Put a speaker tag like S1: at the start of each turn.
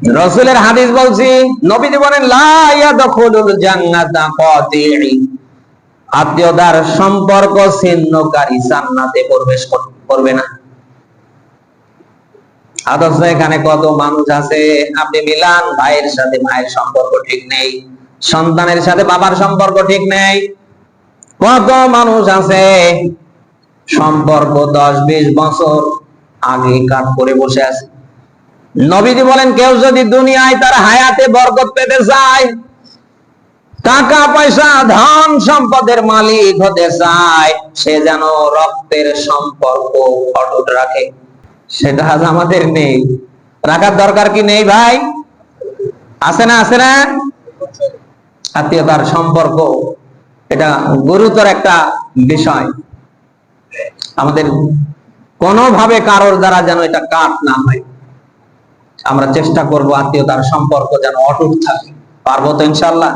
S1: রসুলের হাদিস বলছি, নবীজি বলেন আত্মীয়তার সম্পর্ক ছিন্নকারী জান্নাতে প্রবেশ করবে না। আদর্শ এখানে কত মানুষ আছে? আপনি মিলান, ভাইয়ের সাথে ভাইয়ের সম্পর্ক ঠিক নেই, সন্তানের সাথে বাবার সম্পর্ক ঠিক নেই। কত মানুষ আছে? সম্পর্ক দশ বিশ বছর আগে কাট করে বসে আছে। নবীজি বলেন, কেউ যদি দুনিয়ায় তার হায়াতে বরকত পেতে চায়, টাকা, পয়সা, ধন সম্পদের মালিক হতে চায়, সে যেন রক্তের সম্পর্ক অটুট রাখে। সেটা আজ আমাদের নেই। রাখার দরকার কি নেই ভাই? আছে না আছে না? আত্মীয়তার সম্পর্ক, এটা গুরুতর একটা বিষয়। আমাদের কোনোভাবে কারোর দ্বারা যেন এটা কাট না হয়। আমরা চেষ্টা করব আত্মীয়তার সম্পর্ক যেন অটুট থাকে। পারব তো ইনশাল্লাহ?